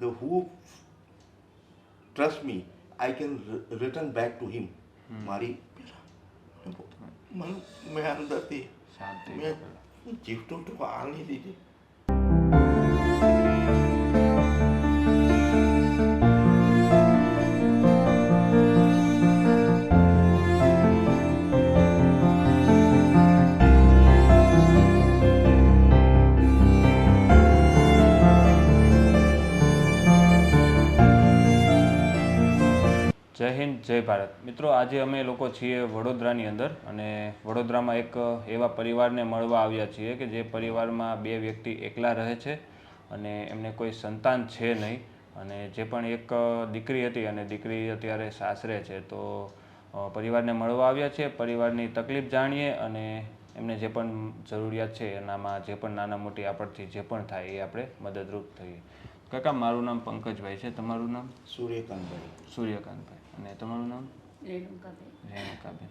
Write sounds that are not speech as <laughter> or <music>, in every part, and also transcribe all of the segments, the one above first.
the who trust me, I can re- return back to him. મારી મને મેં અંદરથી શાંતિ મેં જીવતો તો આલી દીધી જય હિન્દ જય ભારત. મિત્રો આજે અમે લોકો છીએ વડોદરાની અંદર અને વડોદરામાં એક એવા પરિવારને મળવા આવ્યા છીએ કે જે પરિવારમાં બે વ્યક્તિ એકલા રહે છે અને એમને કોઈ સંતાન છે નહીં અને જે પણ એક દીકરી હતી અને દીકરી અત્યારે સાસરે છે. તો પરિવારને મળવા આવ્યા છે પરિવારની તકલીફ જાણીએ અને એમને જે પણ જરૂરિયાત છે એનામાં જે પણ નાના મોટી આપણથી જે પણ થાય એ આપણે મદદરૂપ થઈએ. કાકા મારું નામ પંકજભાઈ છે. તમારું નામ? સૂર્યકાંતભાઈ. સૂર્યકાંતભાઈ. અને તમારું નામ? રેણુકાબેન રેણુકાબેન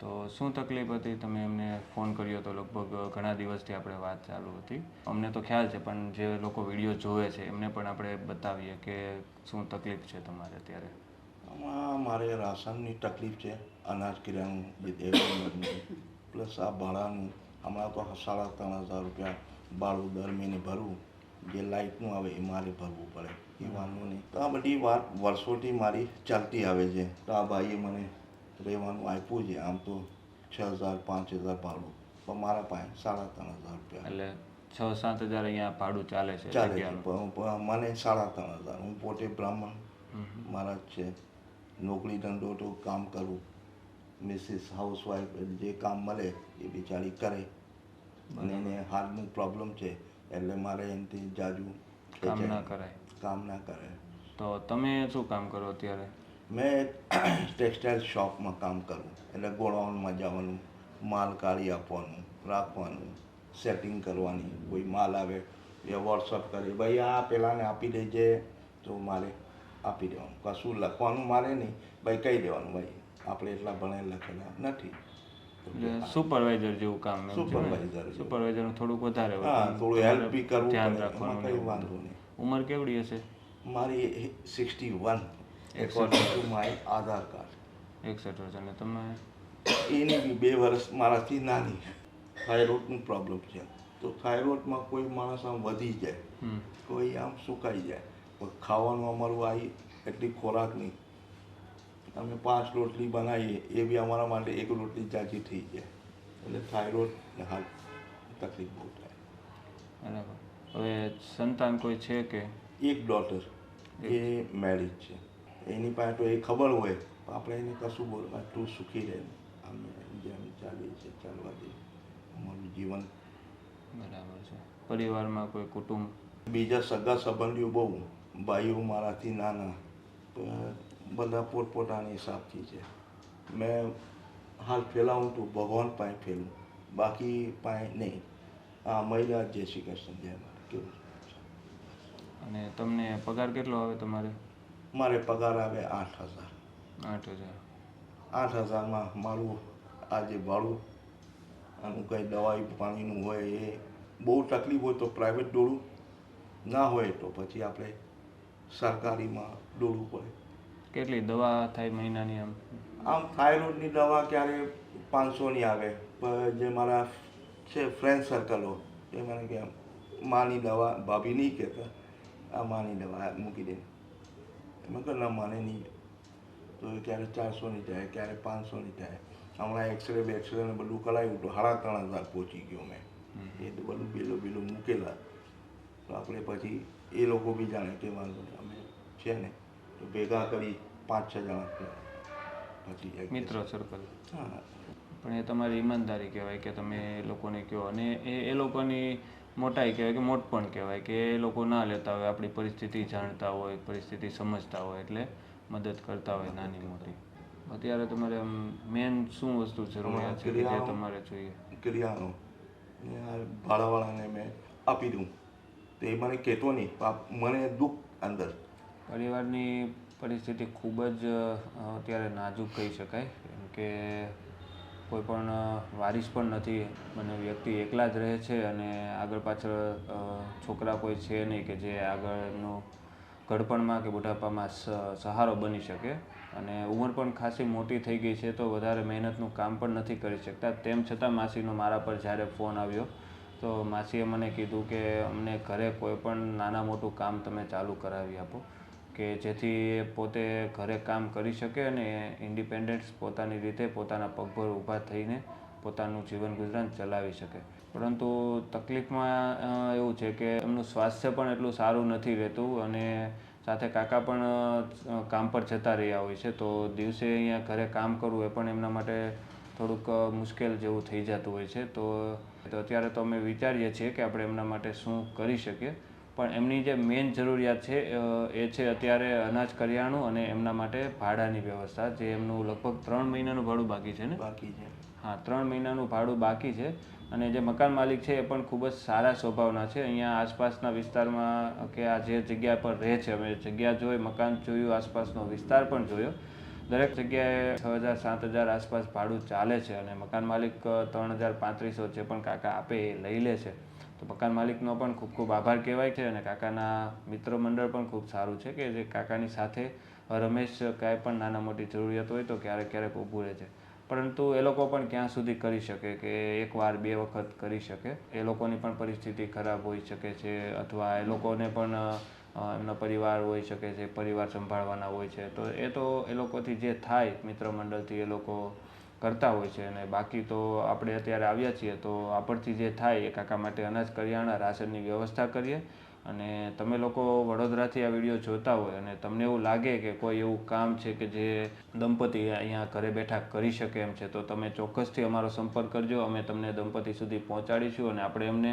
તો શું તકલીફ હતી? તમે એમને ફોન કર્યો તો લગભગ ઘણા દિવસથી આપણે વાત ચાલુ હતી. અમને તો ખ્યાલ છે પણ જે લોકો વીડિયો જોવે છે એમને પણ આપણે બતાવીએ કે શું તકલીફ છે તમારે અત્યારે? આમાં મારે રાશનની તકલીફ છે અનાજ કિરાણું જે દેવાનું પ્લસ આ ભાડાનું હમણાં તો સાડા ત્રણ હજાર રૂપિયા ભાડું દર મહિને ભરવું જે લાઇટનું આવે એ મારે ભરવું પડે. એ વાંધો નહીં. તો આ બધી વાત વર્ષોથી મારી ચાલતી આવે છે. તો આ ભાઈએ મને રહેવાનું આપ્યું છે. આમ તો છ હજાર પાંચ હજાર ભાડું. પણ મારા પાસે સાડા ત્રણ હજાર રૂપિયા. એટલે છ સાત હજાર અહીંયા ભાડું ચાલે છે ચાલે છે. મને સાડા ત્રણ હજાર. હું પોતે બ્રાહ્મણ મારા જ છે. નોકરી ધંધો તો કામ કરું. મિસિસ હાઉસવાઈફ જે કામ મળે એ બિચારી કરે. અને એને હાર્ટનું પ્રોબ્લેમ છે. એટલે મારે એનાથી જાજુ કામ ના કરાય. કામ ના કરે તો તમે શું કામ કરો અત્યારે? મેં ટેક્સટાઇલ શોપમાં <clears throat> કામ કરું. એટલે ગોડાઉનમાં જવાનું માલ કાઢી આપવાનું રાખવાનું સેટિંગ કરવાની. કોઈ માલ આવે એ વોટ્સઅપ કરે ભાઈ આ પેલાને આપી દેજે. તો મારે આપી દેવાનું. કશું લખવાનું મારે નહીં. ભાઈ કહી દેવાનું ભાઈ આપણે એટલા ભણેલા લખેલા નથી. સુપરવાઇઝર જેવું કામ સુપરવાઇઝર સુપરવાઇઝર થોડુંક વધારે હોય. હા થોડું હેલ્પ બી કરવું ધ્યાન રાખવાનું કંઈ વાંધો નહીં. ઉંમર કેવડી હશે? મારી sixty one to my Aadhaar card. એકસઠ વર્ષ અને તમે? એની બી બે વર્ષ મારાથી નાની. થાઇરોઇડનું પ્રોબ્લેમ છે. તો થાઇરોઇડમાં કોઈ માણસ આમ વધી જાય કોઈ આમ સુકાઈ જાય. ખાવાનું અમારું આવી એટલી ખોરાક નહીં. અમે પાંચ રોટલી બનાવીએ એ બી અમારા માટે એક રોટલી જાજી થઈ જાય. એટલે થાઇરોઇડ હાલ તકલીફ બહુ થાય. બરાબર. હવે સંતાન કોઈ છે કે? એક ડોટર એ મેરિજ છે. એની પાસે તો એ ખબર હોય આપણે એને કશું બોલવા તું સુખી રહે. અમે જેમ ચાલીએ છીએ ચાલવા દઈએ. અમારું જીવન. બરાબર છે. પરિવારમાં કોઈ કુટુંબ? બીજા સગા સંબંધીઓ બહુ. ભાઈઓ મારાથી નાના. બધા પોતપોતાની હિસાબથી છે. મેં હાલ ફેલાવું તો ભગવાન પાસે ફેલું. બાકી પાસે નહીં. આ મહિલા જય શ્રી કૃષ્ણ જય મારે કેવું અને તમને પગાર કેટલો આવે તમારે? મારે પગાર આવે આઠ હજાર. આઠ હજાર. આઠ હજારમાં મારું આ જે ભાડું આનું કંઈ દવાઈ પાણીનું હોય એ બહુ તકલીફ હોય તો પ્રાઇવેટ દોડું. ના હોય તો પછી આપણે સરકારીમાં દોડવું પડે. કેટલી દવા થાય મહિનાની આમ? આમ થાઇરોઇડની દવા ક્યારે પાંચસોની આવે. પણ જે મારા છે ફ્રેન્ડ સર્કલો એ મને કે માની દવા. ભાભી નહીં કહેતા. આ માની દવા મૂકી દે. એમાં કે ના માને નહીં. તો એ ક્યારે ચારસોની થાય ક્યારે પાંચસોની થાય. હમણાં એક્સરે બેક્સરે ને બધું કરાવ્યું તો સાડા ત્રણ હજાર પહોંચી ગયો મેં. એ તો બધું બિલો બિલો મૂકેલા. તો આપણે પછી એ લોકો બી જાણે કે વાંધો અમે છે ને તો ભેગા કરી પાંચ છ. જણા પછી મિત્ર સર્કલ હા. પણ એ તમારી ઈમાનદારી કહેવાય કે તમે એ લોકોને કહો. અને એ એ લોકોની મોટાઈ કહેવાય કે મોટપણ કહેવાય કે એ લોકો ના લેતા હોય આપણી પરિસ્થિતિ જાણતા હોય પરિસ્થિતિ સમજતા હોય એટલે મદદ કરતા હોય નાની મોટી. અત્યારે તમારે આમ મેન શું વસ્તુ જરૂરિયાત છે જે તમારે જોઈએ? ક્રિયાનો ભાડાવાળાને મેં આપી દઉં. તો એ મને કહેતો નહીં. મને દુઃખ અંદર. પરિવારની પરિસ્થિતિ ખૂબ જ અત્યારે નાજુક કહી શકાય. કેમ કે કોઈ પણ વારીસ પણ નથી અને વ્યક્તિ એકલા જ રહે છે અને આગળ પાછળ છોકરા કોઈ છે નહીં કે જે આગળનું ઘડપણમાં કે બુઢાપામાં સહારો બની શકે. અને ઉંમર પણ ખાસી મોટી થઈ ગઈ છે તો વધારે મહેનતનું કામ પણ નથી કરી શકતા. તેમ છતાં માસીનો મારા પર જ્યારે ફોન આવ્યો તો માસીએ મને કીધું કે અમને ઘરે કોઈ પણ નાના મોટું કામ તમે ચાલુ કરાવી આપો. કે જેથી પોતે ઘરે કામ કરી શકે અને ઇન્ડિપેન્ડન્સ પોતાની રીતે પોતાના પગભર ઊભા થઈને પોતાનું જીવન ગુજરાન ચલાવી શકે. પરંતુ તકલીફમાં એવું છે કે એમનું સ્વાસ્થ્ય પણ એટલું સારું નથી રહેતું અને સાથે કાકા પણ કામ પર જતા રહ્યા હોય છે, તો દિવસે અહીંયા ઘરે કામ કરવું એ પણ એમના માટે થોડુંક મુશ્કેલ જેવું થઈ જતું હોય છે. તો અત્યારે તો અમે વિચારીએ છીએ કે આપણે એમના માટે શું કરી શકીએ. પણ એમની જે મેઇન જરૂરિયાત છે એ છે અત્યારે અનાજ કરિયાણું અને એમના માટે ભાડાની વ્યવસ્થા જે એમનું લગભગ ત્રણ મહિનાનું ભાડું બાકી છે ને? બાકી છે. હા ત્રણ મહિનાનું ભાડું બાકી છે અને જે મકાન માલિક છે એ પણ ખૂબ જ સારા સ્વભાવના છે. અહીંયા આસપાસના વિસ્તારમાં કે આ જે જગ્યા પર રહે છે અમે જગ્યા જોઈ મકાન જોયું આસપાસનો વિસ્તાર પણ જોયો. દરેક જગ્યાએ છ હજાર સાત હજાર આસપાસ ભાડું ચાલે છે અને મકાન માલિક ત્રણ હજાર પાંત્રીસો જે પણ કાકા આપે એ લઈ લે છે. તો મકાન માલિકનો પણ ખૂબ ખૂબ આભાર કહેવાય છે અને કાકાના મિત્ર મંડળ પણ ખૂબ સારું છે કે જે કાકાની સાથે રમેશ કાંઈ પણ નાના મોટી જરૂરિયાત હોય તો ક્યારેક ક્યારેક ઊભું રહે છે. પરંતુ એ લોકો પણ ક્યાં સુધી કરી શકે કે એકવાર બે વખત કરી શકે? એ લોકોની પણ પરિસ્થિતિ ખરાબ હોઈ શકે છે અથવા એ લોકોને પણ એમનો પરિવાર હોઈ શકે છે, પરિવાર સંભાળવાના હોય છે. તો એ તો એ લોકોથી જે થાય મિત્ર મંડળથી એ લોકો કરતા હોય છે અને બાકી તો આપણે અત્યારે આવ્યા છીએ તો આપણથી જે થાય એ કાકા માટે અનાજ કરિયાણા, રાશનની વ્યવસ્થા કરીએ અને તમે લોકો વડોદરાથી આ વીડિયો જોતા હોય અને તમને એવું લાગે કે કોઈ એવું કામ છે કે જે દંપતી અહીંયા ઘરે બેઠા કરી શકે એમ છે, તો તમે ચોક્કસથી અમારો સંપર્ક કરજો. અમે તમને દંપતી સુધી પહોંચાડીશું અને આપણે એમને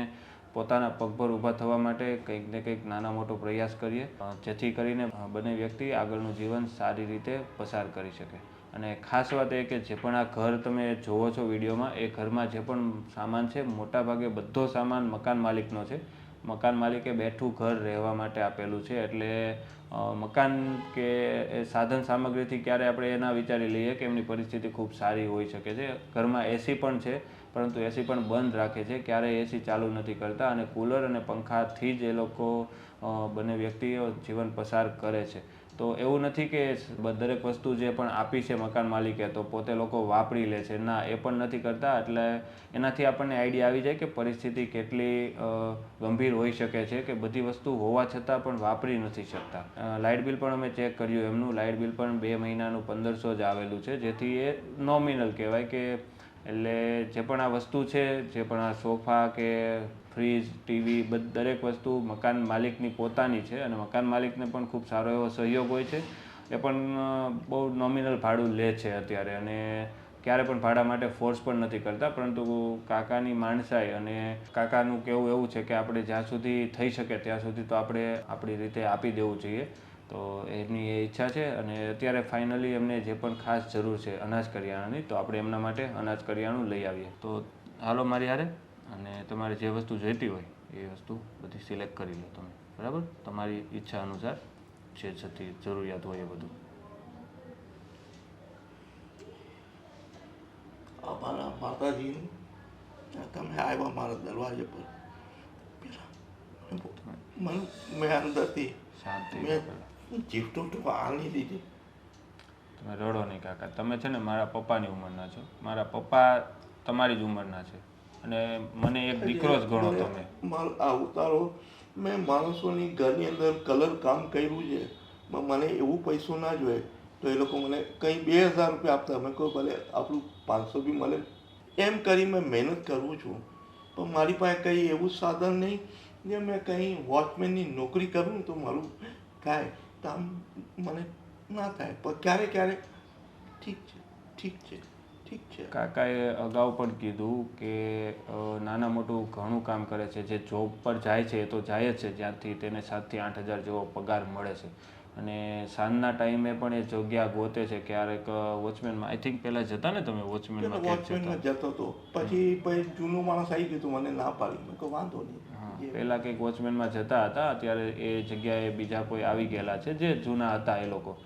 પોતાના પગભર ઊભા થવા માટે કંઈક ને કંઈક નાના મોટો પ્રયાસ કરીએ, જેથી કરીને બંને વ્યક્તિ આગળનું જીવન સારી રીતે પસાર કરી શકે. અને ખાસ વાત એ કે જે પણ આ ઘર તમે જોવો છો વિડીયોમાં, એ ઘરમાં જે પણ સામાન છે, મોટાભાગે બધો સામાન મકાન માલિકનો છે. મકાન માલિકે બેઠું ઘર રહેવા માટે આપેલું છે. એટલે મકાન કે સાધન સામગ્રીથી ક્યારે આપણે એના વિચારી લઈએ કે એમની પરિસ્થિતિ ખૂબ સારી હોઈ શકે છે. ઘરમાં એસી પણ છે, પરંતુ એસી પણ બંધ રાખે છે. ક્યારેય એસી ચાલુ નથી કરતા અને કૂલર અને પંખાથી જ એ લોકો બંને વ્યક્તિઓ જીવન પસાર કરે છે. તો એવું નથી કે દરેક વસ્તુ જે પણ આપી છે મકાન માલિકે તો પોતે લોકો વાપરી લે છે. ના, એ પણ નથી કરતા. એટલે એનાથી આપણને આઈડિયા આવી જાય કે પરિસ્થિતિ કેટલી ગંભીર હોઈ શકે છે કે બધી વસ્તુ હોવા છતાં પણ વાપરી નથી શકતા. લાઇટ બિલ પણ અમે ચેક કર્યું. એમનું લાઇટ બિલ પણ બે મહિનાનું પંદરસો જ આવેલું છે. જેથી એ નોમિનલ કહેવાય કે એટલે જે પણ આ વસ્તુ છે, જે પણ આ સોફા કે ફ્રીજ, ટીવી, બધ, દરેક વસ્તુ મકાન માલિકની પોતાની છે અને મકાન માલિકને પણ ખૂબ સારો એવો સહયોગ હોય છે. એ પણ બહુ નોમિનલ ભાડું લે છે અત્યારે અને ક્યારે પણ ભાડા માટે ફોર્સ પણ નથી કરતા. પરંતુ કાકાની માણસાઈ અને કાકાનું કહેવું એવું છે કે આપણે જ્યાં સુધી થઈ શકે ત્યાં સુધી તો આપણે આપણી રીતે આપી દેવું જોઈએ. તો એમની એ ઈચ્છા છે અને અત્યારે ફાઇનલી એમને જે પણ ખાસ જરૂર છે અનાજ કરિયાણાની તો આપણે એમના માટે અનાજ કરિયાણું લઈ આવીએ. તો હાલો મારી હારે અને તમારે જે વસ્તુ જોઈતી હોય એ વસ્તુ બધી સિલેક્ટ કરી લો તમે. બરાબર? તમારી ઈચ્છા અનુસાર જે જતી જરૂરિયાત હોય એ બધું. અમારા માતાજીનું તમે આવ્યા મારા દરવાજે પર. પેલા મેં અંદરથી શાંતિ મેં ગિફ્ટો તો આણી દીધી. તમે રડો નહીં કાકા. તમે છે ને મારા પપ્પાની ઉંમરના છો. મારા પપ્પા તમારી જ ઉંમરના છે. અને મને એક દીકરો જ ગણો તમે. મારો આ ઉતારો. મેં માણસોની ઘરની અંદર કલર કામ કર્યું છે. પણ મને એવું પૈસો ના જોઈએ. તો એ લોકો મને કંઈ બે હજાર રૂપિયા આપતા. મેં કહું ભલે આપણું પાંચસો બી મળે. એમ કરી મેં મહેનત કરું છું. પણ મારી પાસે કંઈ એવું સાધન નહીં. જે મેં કંઈ વોચમેનની નોકરી કરું તો મારું થાય. આમ મને ના થાય. પણ ક્યારેક ક્યારેક ઠીક છે ઠીક છે ઠીક છે. કાકાએ અગાઉ પણ કીધું કે નાના મોટું ઘણું કામ કરે છે. જે જોબ પર જાય છે એ તો જાય જ છે. જ્યાંથી તેને સાતથી આઠ હજાર જેવો પગાર મળે છે. અને સાંજના ટાઈમે પણ એ જગ્યા ગોતે છે. ક્યારેક વોચમેનમાં. આઈ થિંક પહેલાં જતા ને તમે વોચમેનમાં વોચમેનમાં જતો? હતો પછી પછી જૂનું માણસ આવી ગયું તો મને ના પાડી. મેં કહું વાંધો નહીં. પહેલાં કંઈક વોચમેનમાં જતા હતા અત્યારે એ જગ્યાએ બીજા કોઈ આવી ગયેલા છે, જે જૂના હતા એ લોકો.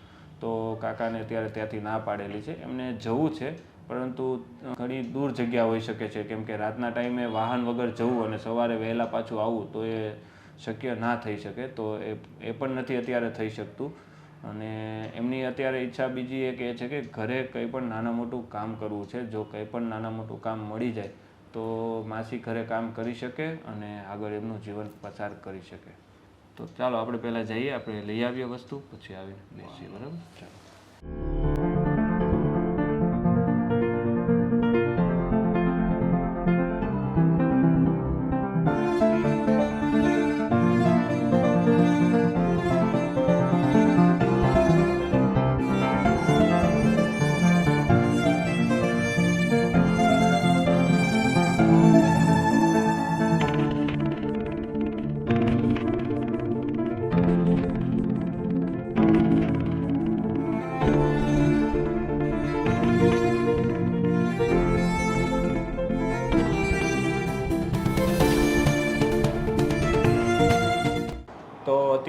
તો કાકાને અત્યારે ત્યાંથી ના પાડેલી છે. એમને જવું છે, પરંતુ ઘણી દૂર જગ્યા હોઈ શકે છે. કેમ કે રાતના ટાઈમે વાહન વગર જવું અને સવારે વહેલા પાછું આવવું તો એ શક્ય ના થઈ શકે. તો એ એ પણ નથી અત્યારે થઈ શકતું. અને એમની અત્યારે ઈચ્છા બીજી એક એ છે કે ઘરે કંઈ પણ નાના મોટું કામ કરવું છે. જો કંઈ પણ નાના મોટું કામ મળી જાય તો માસી ઘરે કામ કરી શકે અને આગળ એમનું જીવન પસાર કરી શકે. તો ચાલો, આપણે પહેલાં જઈએ, આપણે લઈ આવીએ વસ્તુ, પછી આવીને બેસીએ, બરાબર? ચાલો.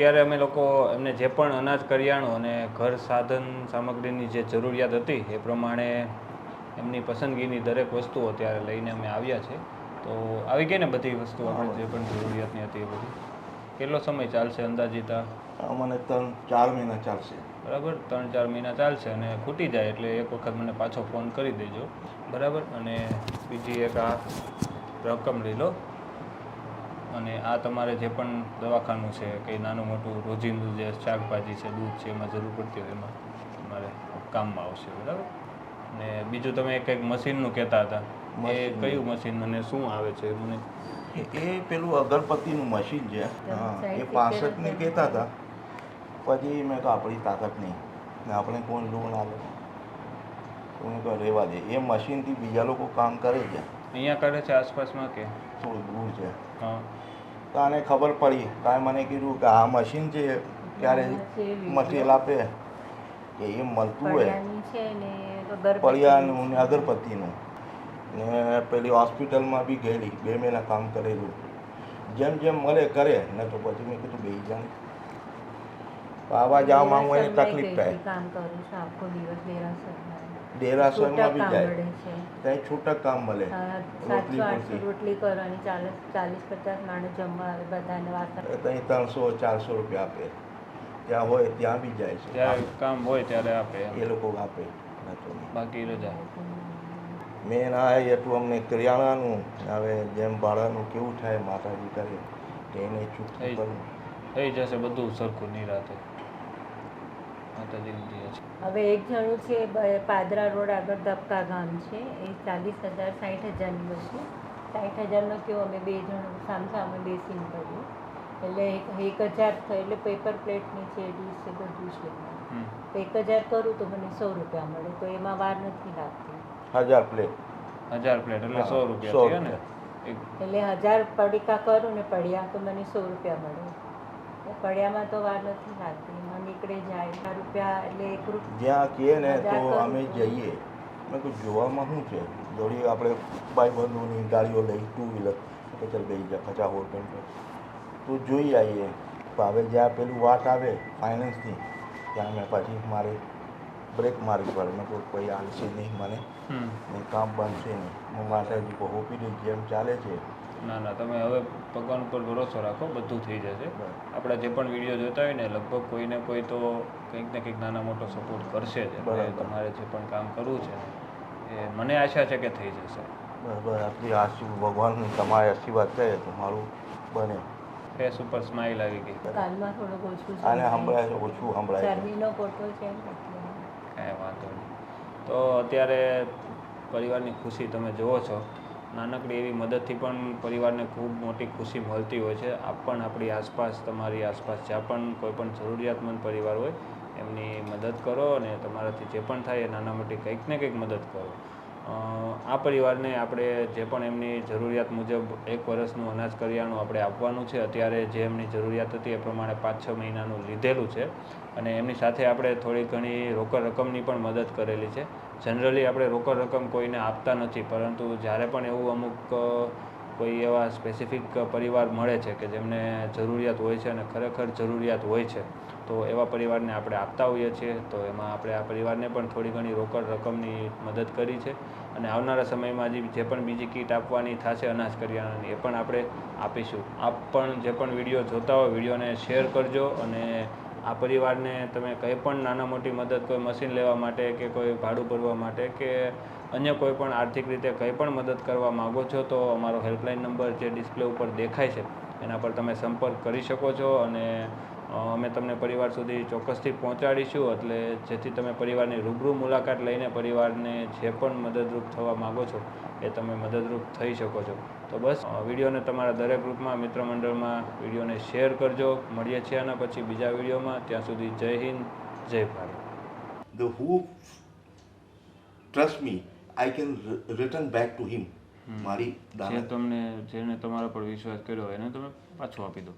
તો અત્યારે અમે લોકો એમને જે પણ અનાજ કરિયાણું અને ઘર સાધન સામગ્રીની જે જરૂરિયાત હતી એ પ્રમાણે એમની પસંદગીની દરેક વસ્તુઓ અત્યારે લઈને અમે આવ્યા છે. તો આવી ગઈ ને બધી વસ્તુ આપણે જે પણ જરૂરિયાતની હતી એ બધી? કેટલો સમય ચાલશે અંદાજિતા? મને ત્રણ ચાર મહિના ચાલશે. બરાબર? ત્રણ ચાર મહિના ચાલશે અને ખૂટી જાય એટલે એક વખત મને પાછો ફોન કરી દેજો. બરાબર? અને બીજી એક આ રકમ લઈ લો. અને આ તમારે જે પણ દવાખાનું છે કંઈ નાનું મોટું રોજિંદુ જે શાકભાજી છે દૂધ છે એમાં જરૂર પડતી હોય એમાં તમારે કામમાં આવશે બરાબર? અને બીજું તમે કંઈક મશીનનું કહેતા હતા. એ કયું મશીન અને શું આવે છે? મને એ- પેલું અગરબત્તીનું મશીન છે. હા એ પાસઠને કહેતા હતા. પછી મેં કહ્યું આપણી તાકાત નહીં. ને આપણે કોણ લોન આવે તો મેં કહ્યું રહેવા દે. એ મશીનથી બીજા લોકો કામ કરે છે. અહીંયા કરે છે આસપાસમાં કે? થોડું દૂર છે. હા. તો આને ખબર પડી. કાંઈ મને કીધું કે આ મશીન છે ક્યારે મટીરિયલ આપે. કે એ મળતું હોય. પળિયાનું ને અગરબત્તીનું. ને પેલી હોસ્પિટલમાં બી ગયેલી બે મહિના કામ કરેલું. જેમ જેમ મળે કરે ને તો પછી મેં કીધું બે જાણ. આવા જવામાં હું એને તકલીફ થાય. કામ કરું છું? આખો દિવસ દેરાસરમાં બી જાય. ત્યાં છૂટક કામ મળે. રોટલી પૂરતી. રોટલી કરવાની ચાલીસ ચાલીસ પચાસ માણસ જમવા આવે બધાને વાસણ. ત્યાં ત્રણસો ચારસો રૂપિયા આપે. ત્યાં હોય ત્યાં બી જાય છે. ત્યાં કામ હોય ત્યારે આપે એ લોકો આપે. બાકી રજા. મેન આ એટલું અમને કરિયાણાનું હવે જેમ ભાડાનું કેવું થાય માતાજી કરે તેને ચૂક થઈ જશે બધું સરખું નિરાતે. માતાજીની જય છે. હવે એક જણું છે પાદરા રોડ આગળ ધબકા ગામ છે. એ ચાલીસ હજાર સાઠ હજારની છે સાઠ હજારનો કેવો અમે બે જણ સામસામે બેસીને કર્યું. એટલે એક હજાર થાય એટલે પેપર પ્લેટની છે ડીશ છે બધું છે. તો એક હજાર કરું તો મને સો રૂપિયા મળે. તો એમાં વાર નથી લાગતી. હજાર પ્લેટ. હજાર પ્લેટ એટલે સો રૂપિયા થયા ને? એટલે હજાર પડીકા કરું ને પડિયા તો મને સો રૂપિયા મળે. પડ્યામાં તો વાર નથી લાગતી. નીકળે જાય રૂપિયા એટલે એક જ્યાં કહે ને તો અમે જઈએ. મેં કહ્યું જોવામાં શું છે? જોડી આપણે ભાઈ બંધુની ગાડીઓ લઈ ટુ વ્હીલર કે ચાલ બેસી જા પચાસ હોટલ તો. જોઈ આવીએ. તો હવે જ્યાં પેલું વાત આવે ફાઇનાન્સની ત્યાં મેં પછી મારે બ્રેક મારવી પડે. મેં કોઈ કોઈ આવશે નહીં મને. કામ બનશે નહીં. હું માતાજી પર હોપી જેમ ચાલે છે. ના ના તમે હવે ભગવાન ઉપર ભરોસો રાખો બધું થઈ જશે. આપણા જે પણ વીડિયો જોતા હોય ને લગભગ કોઈને કોઈ તો કંઈક ને કંઈક નાના મોટો સપોર્ટ કરશે જ. બરાબર. તમારે જે પણ કામ કરવું છે એ મને આશા છે કે થઈ જશે. બરાબર. આપણી આશીર્વાદ ભગવાન તમારે આશીર્વાદ કરે તમારું મારું બને. ફેસ ઉપર સ્માઇલ આવી ગઈ. કાનમાં થોડુંક ઓછું આને સંભળાય. સંભળાય છે ઓછું સંભળાય છે. ચરબીનો કોટો છે કાંઈ વાંધો નહીં. તો અત્યારે પરિવારની ખુશી તમે જુઓ છો. નાનકડી એવી મદદથી પણ પરિવારને ખૂબ મોટી ખુશી મળતી હોય છે. આપ પણ આપણી આસપાસ, તમારી આસપાસ જ્યાં પણ કોઈ પણ જરૂરિયાતમંદ પરિવાર હોય, એમની મદદ કરો અને તમારાથી જે પણ થાય એ નાના મોટી કંઈક ને કંઈક મદદ કરો. આ પરિવારને આપણે જે પણ એમની જરૂરિયાત મુજબ એક વર્ષનું અનાજ કરિયાણું આપણે આપવાનું છે. અત્યારે જે એમની જરૂરિયાત હતી એ પ્રમાણે પાંચ છ મહિનાનું લીધેલું છે અને એમની સાથે આપણે થોડી ઘણી રોકડ રકમની પણ મદદ કરેલી છે. જનરલી આપણે રોકડ રકમ કોઈને આપતા નથી, પરંતુ જ્યારે પણ એવું અમુક કોઈ એવા સ્પેસિફિક પરિવાર મળે છે કે જેમને જરૂરિયાત હોય છે અને ખરેખર જરૂરિયાત હોય છે, તો એવા પરિવારને આપણે આપતા હોઈએ છીએ. તો એમાં આપણે આ પરિવારને પણ થોડી ઘણી રોકડ રકમની મદદ કરી છે અને આવનારા સમયમાં જે પણ બીજી કીટ આપવાની થશે, અનાજ કરિયાણાની, એ પણ આપણે આપીશું. આપ પણ જે પણ વીડિયો જોતા હોય, વિડીયોને શેર કરજો અને આ પરિવારને તમે કંઈ પણ નાના મોટી મદદ, કોઈ મશીન લેવા માટે કે કોઈ ભાડું ભરવા માટે કે અન્ય કોઈ પણ આર્થિક રીતે કંઈ પણ મદદ કરવા માગો છો, તો અમારો હેલ્પલાઇન નંબર જે ડિસ્પ્લે ઉપર દેખાય છે, એના પર તમે સંપર્ક કરી શકો છો અને અમે તમને પરિવાર સુધી ચોક્કસથી પહોંચાડીશું એટલે જેથી તમે પરિવારની રૂબરૂ મુલાકાત લઈને પરિવારને જે પણ મદદરૂપ થવા માગો છો એ તમે મદદરૂપ થઈ શકો છો. તો બસ વિડીયોને તમારા દરેક ગ્રુપમાં મિત્ર મંડળમાં વિડીયોને શેર કરજો. મળીએ છીએ આના પછી બીજા વિડીયોમાં. ત્યાં સુધી જય હિન્દ જય Bharat. The who trust me I can return back to him. મારી તમને જેને તમારા પર વિશ્વાસ કર્યો એને તમે પાછું આપી દો.